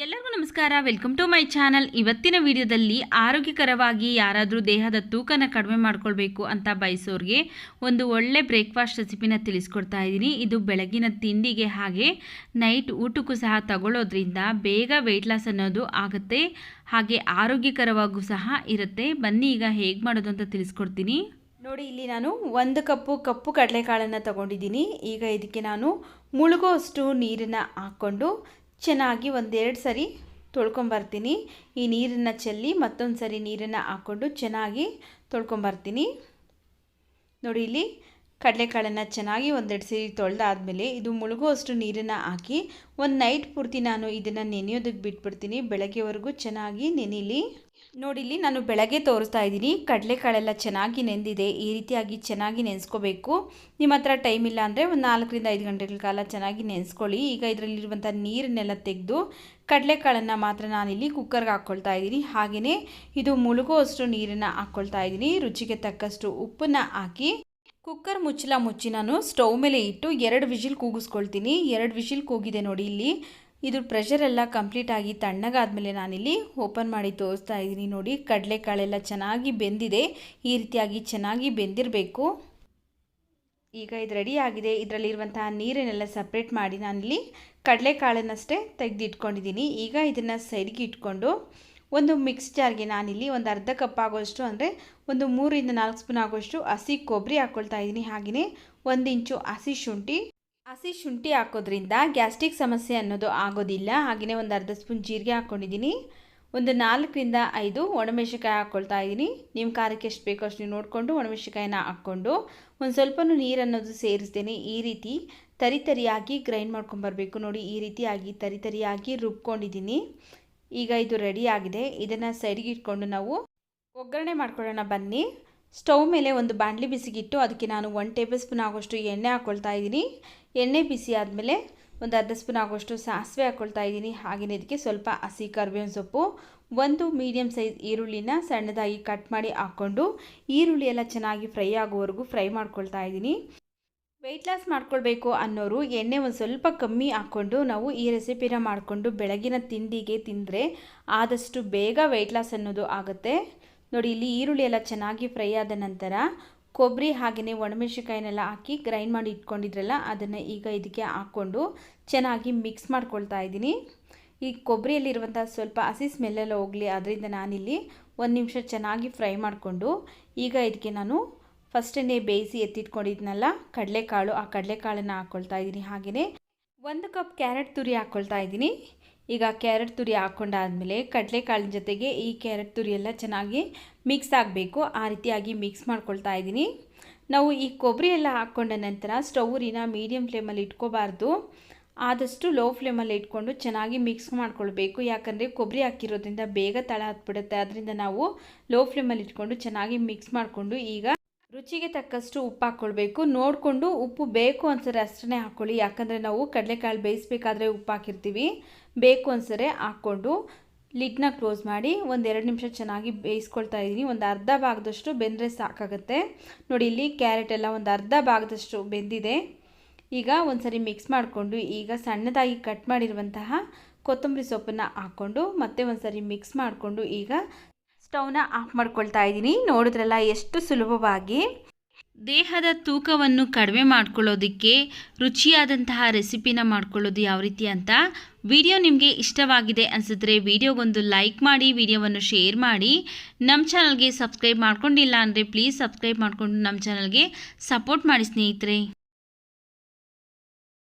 ಎಲ್ಲರಿಗೂ ನಮಸ್ಕಾರ. Welcome to my channel ಇವತ್ತಿನ ವಿಡಿಯೋದಲ್ಲಿ ಆರೋಗ್ಯಕರವಾಗಿ ಯಾರಾದರೂ ದೇಹದ ತೂಕನ ಕಡಿಮೆ ಮಾಡ್ಕೊಳ್ಬೇಕು ಅಂತ ಬಯಸೋರಿಗೆ ಒಂದು ಒಳ್ಳೆ ಬ್ರೇಕ್ಫಾಸ್ಟ್ ರೆಸಿಪಿನ ತಿಳಿಸ್ಕೊಡ್ತಾ ಇದ್ದೀನಿ. ಇದು ಬೆಳಗಿನ ತಿಂಡಿಗೆ ಹಾಗೆ ನೈಟ್ ಊಟಕ್ಕೂ ಸಹ ತಗೊಳ್ಳೋದ್ರಿಂದ ಬೇಗ ವೆಯ್ಟ್ ಲಾಸ್ ಅನ್ನೋದು ಆಗುತ್ತೆ. ಹಾಗೆ ಆರೋಗ್ಯಕರವಾಗೂ ಸಹ ಇರುತ್ತೆ. ಬನ್ನಿ ಈಗ ಹೇಗೆ ಮಾಡೋದು ಅಂತ ತಿಳಿಸ್ಕೊಡ್ತೀನಿ. ನೋಡಿ, ಇಲ್ಲಿ ನಾನು ಒಂದು ಕಪ್ಪು ಕಪ್ಪು ಕಡಲೆಕಾಳನ್ನು ತಗೊಂಡಿದ್ದೀನಿ. ಈಗ ಇದಕ್ಕೆ ನಾನು ಮುಳುಗೋ ಅಷ್ಟು ನೀರನ್ನು ಹಾಕ್ಕೊಂಡು ಚೆನ್ನಾಗಿ ಒಂದೆರಡು ಸರಿ ತೊಳ್ಕೊಂಬರ್ತೀನಿ. ಈ ನೀರನ್ನು ಚೆಲ್ಲಿ ಮತ್ತೊಂದು ಸರಿ ನೀರನ್ನು ಹಾಕ್ಕೊಂಡು ಚೆನ್ನಾಗಿ ತೊಳ್ಕೊಂಬರ್ತೀನಿ. ನೋಡಿ ಇಲ್ಲಿ ಕಡಲೆಕಾಳನ್ನು ಚೆನ್ನಾಗಿ ಒಂದೆರಡು ಸರಿ ತೊಳೆದಾದ್ಮೇಲೆ ಇದು ಮುಳುಗುವಷ್ಟು ನೀರನ್ನು ಹಾಕಿ ಒಂದು ನೈಟ್ ಪೂರ್ತಿ ನಾನು ಇದನ್ನು ನೆನೆಯೋದಕ್ಕೆ ಬಿಟ್ಬಿಡ್ತೀನಿ. ಬೆಳಗ್ಗೆವರೆಗೂ ಚೆನ್ನಾಗಿ ನೆನೀಲಿ. ನೋಡಿ, ಇಲ್ಲಿ ನಾನು ಬೆಳಗ್ಗೆ ತೋರಿಸ್ತಾ ಇದ್ದೀನಿ. ಕಡಲೆಕಾಳೆಲ್ಲ ಚೆನ್ನಾಗಿ ನೆಂದಿದೆ. ಈ ರೀತಿಯಾಗಿ ಚೆನ್ನಾಗಿ ನೆನೆಸ್ಕೋಬೇಕು. ನಿಮ್ಮ ಹತ್ರ ಟೈಮ್ ಇಲ್ಲ ಅಂದರೆ ಒಂದು ನಾಲ್ಕರಿಂದ ಐದು ಗಂಟೆಗಳ ಕಾಲ ಚೆನ್ನಾಗಿ ನೆನೆಸ್ಕೊಳ್ಳಿ. ಈಗ ಇದರಲ್ಲಿರುವಂಥ ನೀರನ್ನೆಲ್ಲ ತೆಗೆದು ಕಡಲೆಕಾಳನ್ನು ಮಾತ್ರ ನಾನಿಲ್ಲಿ ಕುಕ್ಕರ್ಗೆ ಹಾಕ್ಕೊಳ್ತಾ ಇದ್ದೀನಿ. ಹಾಗೆಯೇ ಇದು ಮುಳುಗುವಷ್ಟು ನೀರನ್ನು ಹಾಕ್ಕೊಳ್ತಾ ಇದ್ದೀನಿ. ರುಚಿಗೆ ತಕ್ಕಷ್ಟು ಉಪ್ಪನ್ನು ಹಾಕಿ ಕುಕ್ಕರ್ ಮುಚ್ಚಲ ಮುಚ್ಚಿ ನಾನು ಸ್ಟೌವ್ ಮೇಲೆ ಇಟ್ಟು ಎರಡು ವಿಷಿಲ್ ಕೂಗಿಸ್ಕೊಳ್ತೀನಿ. ಎರಡು ವಿಷಿಲ್ ಕೂಗಿದೆ ನೋಡಿ ಇಲ್ಲಿ. ಇದು ಪ್ರೆಷರ್ ಎಲ್ಲ ಕಂಪ್ಲೀಟ್ ಆಗಿ ತಣ್ಣಗಾದ್ಮೇಲೆ ನಾನಿಲ್ಲಿ ಓಪನ್ ಮಾಡಿ ತೋರಿಸ್ತಾ ಇದ್ದೀನಿ ನೋಡಿ. ಕಡಲೆಕಾಳೆಲ್ಲ ಚೆನ್ನಾಗಿ ಬೆಂದಿದೆ. ಈ ರೀತಿಯಾಗಿ ಚೆನ್ನಾಗಿ ಬೆಂದಿರಬೇಕು. ಈಗ ಇದು ರೆಡಿ ಆಗಿದೆ. ಇದರಲ್ಲಿರುವಂತಹ ನೀರನ್ನೆಲ್ಲ ಸಪ್ರೇಟ್ ಮಾಡಿ ನಾನಿಲ್ಲಿ ಕಡಲೆಕಾಳನ್ನಷ್ಟೇ ತೆಗೆದಿಟ್ಕೊಂಡಿದ್ದೀನಿ. ಈಗ ಇದನ್ನು ಸೈಡ್ಗೆ ಇಟ್ಕೊಂಡು ಒಂದು ಮಿಕ್ಸ್ ಜಾರ್ಗೆ ನಾನಿಲ್ಲಿ ಒಂದು ಅರ್ಧ ಕಪ್ ಆಗೋಷ್ಟು ಅಂದರೆ ಒಂದು ಮೂರಿಂದ ನಾಲ್ಕು ಸ್ಪೂನ್ ಆಗೋಷ್ಟು ಹಸಿ ಕೊಬ್ಬರಿ ಹಾಕ್ಕೊಳ್ತಾ ಇದ್ದೀನಿ. ಹಾಗೆಯೇ ಒಂದು ಇಂಚು ಹಸಿ ಶುಂಠಿ. ಹಸಿ ಶುಂಠಿ ಹಾಕೋದ್ರಿಂದ ಗ್ಯಾಸ್ಟ್ರಿಕ್ ಸಮಸ್ಯೆ ಅನ್ನೋದು ಆಗೋದಿಲ್ಲ. ಹಾಗೆಯೇ ಒಂದು ಅರ್ಧ ಸ್ಪೂನ್ ಜೀರಿಗೆ ಹಾಕ್ಕೊಂಡಿದ್ದೀನಿ ಒಂದು ನಾಲ್ಕರಿಂದ ಐದು ಒಣಮೆಣಸಿಕಾಯಿ ಹಾಕ್ಕೊಳ್ತಾ ಇದ್ದೀನಿ. ನಿಮ್ಮ ಖಾರಕ್ಕೆ ಎಷ್ಟು ಬೇಕೋ ಅಷ್ಟು ನೀವು ನೋಡಿಕೊಂಡು ಒಣಮೆಣಸಿಕಾಯಿನ ಹಾಕ್ಕೊಂಡು ಒಂದು ಸ್ವಲ್ಪ ನೀರು ಅನ್ನೋದು ಸೇರಿಸ್ತೇನೆ. ಈ ರೀತಿ ತರಿತರಿಯಾಗಿ ಗ್ರೈಂಡ್ ಮಾಡ್ಕೊಂಬರ್ಬೇಕು ನೋಡಿ, ಈ ರೀತಿಯಾಗಿ ತರಿತರಿಯಾಗಿ ರುಬ್ಕೊಂಡಿದ್ದೀನಿ. ಈಗ ಇದು ರೆಡಿ ಆಗಿದೆ. ಇದನ್ನು ಸೈಡ್ಗೆ ಇಟ್ಕೊಂಡು ನಾವು ಒಗ್ಗರಣೆ ಮಾಡ್ಕೊಳ್ಳೋಣ. ಬನ್ನಿ. ಸ್ಟೌವ್ ಮೇಲೆ ಒಂದು ಬಾಣಲಿ ಬಿಸಿಗಿಟ್ಟು ಅದಕ್ಕೆ ನಾನು ಒನ್ ಟೇಬಲ್ ಸ್ಪೂನ್ ಆಗೋಷ್ಟು ಎಣ್ಣೆ ಹಾಕ್ಕೊಳ್ತಾ ಇದ್ದೀನಿ. ಎಣ್ಣೆ ಬಿಸಿ ಆದಮೇಲೆ ಒಂದು ಅರ್ಧ ಸ್ಪೂನ್ ಆಗೋಷ್ಟು ಸಾಸಿವೆ ಹಾಕ್ಕೊಳ್ತಾ ಇದ್ದೀನಿ. ಹಾಗೆಯೇ ಇದಕ್ಕೆ ಸ್ವಲ್ಪ ಹಸಿ ಕರ್ಬೇವಿನ ಸೊಪ್ಪು, ಒಂದು ಮೀಡಿಯಮ್ ಸೈಜ್ ಈರುಳ್ಳಿನ ಸಣ್ಣದಾಗಿ ಕಟ್ ಮಾಡಿ ಹಾಕ್ಕೊಂಡು ಈರುಳ್ಳಿ ಎಲ್ಲ ಚೆನ್ನಾಗಿ ಫ್ರೈ ಆಗೋವರೆಗೂ ಫ್ರೈ ಮಾಡ್ಕೊಳ್ತಾ ಇದ್ದೀನಿ. ವೆಯ್ಟ್ ಲಾಸ್ ಮಾಡ್ಕೊಳ್ಬೇಕು ಅನ್ನೋರು ಎಣ್ಣೆ ಒಂದು ಸ್ವಲ್ಪ ಕಮ್ಮಿ ಹಾಕ್ಕೊಂಡು ನಾವು ಈ ರೆಸಿಪಿನ ಮಾಡಿಕೊಂಡು ಬೆಳಗಿನ ತಿಂಡಿಗೆ ತಿಂದರೆ ಆದಷ್ಟು ಬೇಗ ವೆಯ್ಟ್ ಲಾಸ್ ಅನ್ನೋದು ಆಗುತ್ತೆ. ನೋಡಿ, ಇಲ್ಲಿ ಈರುಳ್ಳಿ ಎಲ್ಲ ಚೆನ್ನಾಗಿ ಫ್ರೈ ಆದ ನಂತರ ಕೊಬ್ಬರಿ ಹಾಗೆಯೇ ಒಣಮೆಣಸಿಕಾಯಿನೆಲ್ಲ ಹಾಕಿ ಗ್ರೈಂಡ್ ಮಾಡಿ ಇಟ್ಕೊಂಡಿದ್ರಲ್ಲ, ಅದನ್ನು ಈಗ ಇದಕ್ಕೆ ಹಾಕ್ಕೊಂಡು ಚೆನ್ನಾಗಿ ಮಿಕ್ಸ್ ಮಾಡ್ಕೊಳ್ತಾ ಇದ್ದೀನಿ. ಈ ಕೊಬ್ಬರಿಯಲ್ಲಿರುವಂಥ ಸ್ವಲ್ಪ ಹಸಿ ಸ್ಮೆಲ್ಲೆಲ್ಲ ಹೋಗಲಿ ಅದರಿಂದ ನಾನಿಲ್ಲಿ ಒಂದು ನಿಮಿಷ ಚೆನ್ನಾಗಿ ಫ್ರೈ ಮಾಡಿಕೊಂಡು ಈಗ ಇದಕ್ಕೆ ನಾನು ಫಸ್ಟನ್ನೇ ಬೇಯಿಸಿ ಎತ್ತಿಟ್ಕೊಂಡಿದ್ನಲ್ಲ, ಕಡಲೆಕಾಳು, ಆ ಕಡಲೆಕಾಳನ್ನು ಹಾಕ್ಕೊಳ್ತಾ ಇದ್ದೀನಿ ಹಾಗೆಯೇ ಒಂದು ಕಪ್ ಕ್ಯಾರೆಟ್ ತುರಿ ಹಾಕ್ಕೊಳ್ತಾ ಇದ್ದೀನಿ. ಈಗ ಕ್ಯಾರೆಟ್ ತುರಿ ಹಾಕ್ಕೊಂಡಾದಮೇಲೆ ಕಡಲೆಕಾಳಿನ ಜೊತೆಗೆ ಈ ಕ್ಯಾರೆಟ್ ತುರಿ ಎಲ್ಲ ಚೆನ್ನಾಗಿ ಮಿಕ್ಸ್ ಆಗಬೇಕು. ಆ ರೀತಿಯಾಗಿ ಮಿಕ್ಸ್ ಮಾಡ್ಕೊಳ್ತಾ ಇದ್ದೀನಿ. ನಾವು ಈ ಕೊಬ್ಬರಿ ಎಲ್ಲ ಹಾಕ್ಕೊಂಡ ನಂತರ ಸ್ಟೌರಿನ ಮೀಡಿಯಮ್ ಫ್ಲೇಮಲ್ಲಿ ಇಟ್ಕೋಬಾರ್ದು. ಆದಷ್ಟು ಲೋ ಫ್ಲೇಮಲ್ಲಿ ಇಟ್ಕೊಂಡು ಚೆನ್ನಾಗಿ ಮಿಕ್ಸ್ ಮಾಡ್ಕೊಳ್ಬೇಕು. ಯಾಕಂದರೆ ಕೊಬ್ಬರಿ ಹಾಕಿರೋದ್ರಿಂದ ಬೇಗ ತಳ ಹತ್ಬಿಡುತ್ತೆ. ಅದರಿಂದ ನಾವು ಲೋ ಫ್ಲೇಮಲ್ಲಿ ಇಟ್ಕೊಂಡು ಚೆನ್ನಾಗಿ ಮಿಕ್ಸ್ ಮಾಡಿಕೊಂಡು ಈಗ ರುಚಿಗೆ ತಕ್ಕಷ್ಟು ಉಪ್ಪು ಹಾಕ್ಕೊಳ್ಬೇಕು ನೋಡಿಕೊಂಡು ಉಪ್ಪು ಬೇಕು ಅನ್ಸರೆ ಅಷ್ಟೇ ಹಾಕ್ಕೊಳ್ಳಿ ಯಾಕಂದರೆ ನಾವು ಕಡಲೆಕಾಳು ಬೇಯಿಸ್ಬೇಕಾದ್ರೆ ಉಪ್ಪು ಹಾಕಿರ್ತೀವಿ. ಬೇಕು ಅನ್ಸರೆ ಹಾಕ್ಕೊಂಡು ಲಿಡ್ನ ಕ್ಲೋಸ್ ಮಾಡಿ ಒಂದು ಎರಡು ನಿಮಿಷ ಚೆನ್ನಾಗಿ ಬೇಯಿಸ್ಕೊಳ್ತಾ ಇದ್ದೀನಿ. ಒಂದು ಅರ್ಧ ಭಾಗದಷ್ಟು ಬೆಂದರೆ ಸಾಕಾಗುತ್ತೆ. ನೋಡಿ, ಇಲ್ಲಿ ಕ್ಯಾರೆಟ್ ಎಲ್ಲ ಒಂದು ಅರ್ಧ ಭಾಗದಷ್ಟು ಬೆಂದಿದೆ. ಈಗ ಒಂದು ಸರಿ ಮಿಕ್ಸ್ ಮಾಡಿಕೊಂಡು ಈಗ ಸಣ್ಣದಾಗಿ ಕಟ್ ಮಾಡಿರುವಂತಹ ಕೊತ್ತಂಬರಿ ಸೊಪ್ಪನ್ನು ಹಾಕ್ಕೊಂಡು ಮತ್ತೆ ಒಂದು ಸರಿ ಮಿಕ್ಸ್ ಮಾಡಿಕೊಂಡು ಈಗ ಸ್ಟವ್ನ ಆಫ್ ಮಾಡ್ಕೊಳ್ತಾ ಇದ್ದೀನಿ. ನೋಡಿದ್ರಲ್ಲ ಎಷ್ಟು ಸುಲಭವಾಗಿ. ದೇಹದ ತೂಕವನ್ನು ಕಡಿಮೆ ಮಾಡ್ಕೊಳ್ಳೋದಕ್ಕೆ ರುಚಿಯಾದಂತಹ ರೆಸಿಪಿನ ಮಾಡ್ಕೊಳ್ಳೋದು ಯಾವ ರೀತಿ ಅಂತ ವಿಡಿಯೋ ನಿಮಗೆ ಇಷ್ಟವಾಗಿದೆ ಅನಿಸಿದ್ರೆ ವಿಡಿಯೋಗೊಂದು ಲೈಕ್ ಮಾಡಿ, ವಿಡಿಯೋವನ್ನು ಶೇರ್ ಮಾಡಿ. ನಮ್ಮ ಚಾನಲ್ಗೆ ಸಬ್ಸ್ಕ್ರೈಬ್ ಮಾಡ್ಕೊಂಡಿಲ್ಲ ಅಂದರೆ ಪ್ಲೀಸ್ ಸಬ್ಸ್ಕ್ರೈಬ್ ಮಾಡಿಕೊಂಡು ನಮ್ಮ ಚಾನಲ್ಗೆ ಸಪೋರ್ಟ್ ಮಾಡಿ ಸ್ನೇಹಿತರೆ.